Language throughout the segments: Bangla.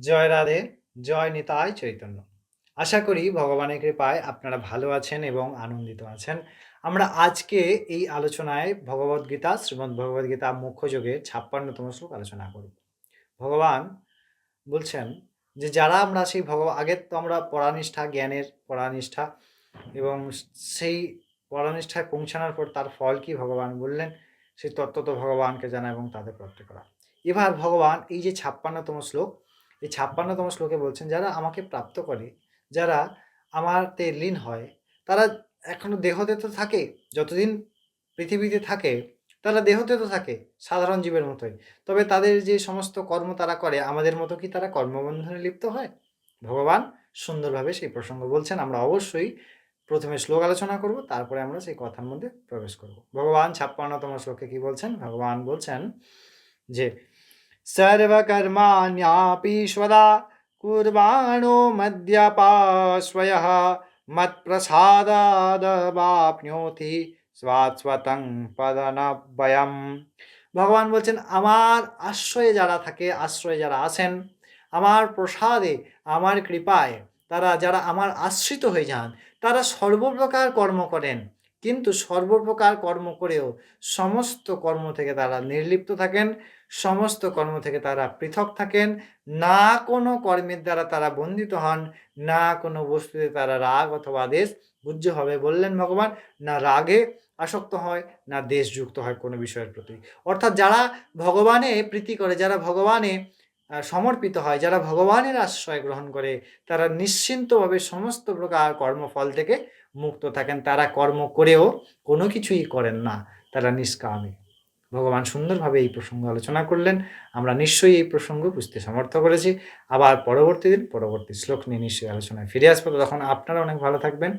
জয় রাধে, জয় নিতাই চৈতন্য। আশা করি ভগবানের কৃপায় আপনারা ভালো আছেন এবং আনন্দিত আছেন। আমরা আজকে এই আলোচনায় ভগবদ্গীতা শ্রীমদ্ ভগবদ্গীতা মুখ্য যোগে ছাপ্পান্নতম শ্লোক আলোচনা করব। ভগবান বলছেন যে, যারা আমরা সেই ভগবান আগের তো আমরা পরানিষ্ঠা, জ্ঞানের পরানিষ্ঠা এবং সেই পরানিষ্ঠায় পৌঁছানোর পর তার ফল কি ভগবান বললেন? সেই তত্ত্ব তো ভগবানকে জানা এবং তাদের প্রাপ্ত করা। এবার ভগবান এই যে ছাপ্পান্নতম শ্লোক এই ছাপ্পান্নতম শ্লোকে বলছেন, যারা আমাকে প্রাপ্ত করে, যারা আমারতে লীন হয়, তারা এখনও দেহতে তো থাকে, যতদিন পৃথিবীতে থাকে, তারা দেহতে তো থাকে, সাধারণ জীবের মতোই। তবে তাদের যে সমস্ত কর্ম তারা করে, আমাদের মতো কি তারা কর্মবন্ধনে লিপ্ত হয়? ভগবান সুন্দরভাবে সেই প্রসঙ্গ বলছেন। আমরা অবশ্যই প্রথমে শ্লোক আলোচনা করব, তারপরে আমরা সেই কথার মধ্যে প্রবেশ করব। ভগবান ছাপ্পান্নতম শ্লোকে কি বলছেন? ভগবান বলছেন যে सर्वकर्माण्यापीश्वरा कुर्वाणो मद्यपाश्वयः মৎপ্রসাদাদবাপ্নোতি স্বাস্বতং পদনভয়ম ভগবান বলছেন আমার আশ্রয়ে যারা থাকে আশ্রয়ে যারা আছেন আমার প্রসাদে আমার কৃপায় তারা যারা আমার আশ্রিত হয়ে যান তারা সর্বপ্রকার কর্ম করেন কিন্তু সর্বপ্রকার কর্ম করেও সমস্ত কর্ম থেকে তারা নির্লিপ্ত থাকেন, সমস্ত কর্ম থেকে তারা পৃথক থাকেন, না কোনো কর্মের দ্বারা তারা বন্দিত হন, না কোনো বস্তুতে তারা রাগ অথবা দেশ বুঝ্য হবে বললেন ভগবান, না রাগে আসক্ত হয়, না দেশযুক্ত হয় কোনো বিষয়ের প্রতি। অর্থাৎ যারা ভগবানে প্রীতি করে, যারা ভগবানে সমর্পিত হয়, যারা ভগবানের আশ্রয় গ্রহণ করে, তারা নিশ্চিন্তভাবে সমস্ত প্রকার কর্মফল থেকে মুক্ত থাকেন। তারা কর্ম করেও কোনো কিছুই করেন না, তারা নিষ্কামী। ভগবান সুন্দরভাবে এই প্রসঙ্গ আলোচনা করলেন। আমরা নিশ্চয়ই এই প্রসঙ্গ বুঝতে সমর্থ করেছি। আবার পরবর্তী দিন, পরবর্তী শ্লোক নিয়ে নিশ্চয়ই আলোচনায় ফিরে আসব। তখন আপনারা অনেক ভালো থাকবেন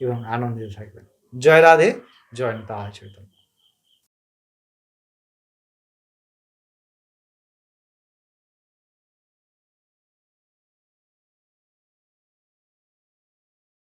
এবং আনন্দিত থাকবেন। জয় রাধে, জয় নিতা চৈতন্য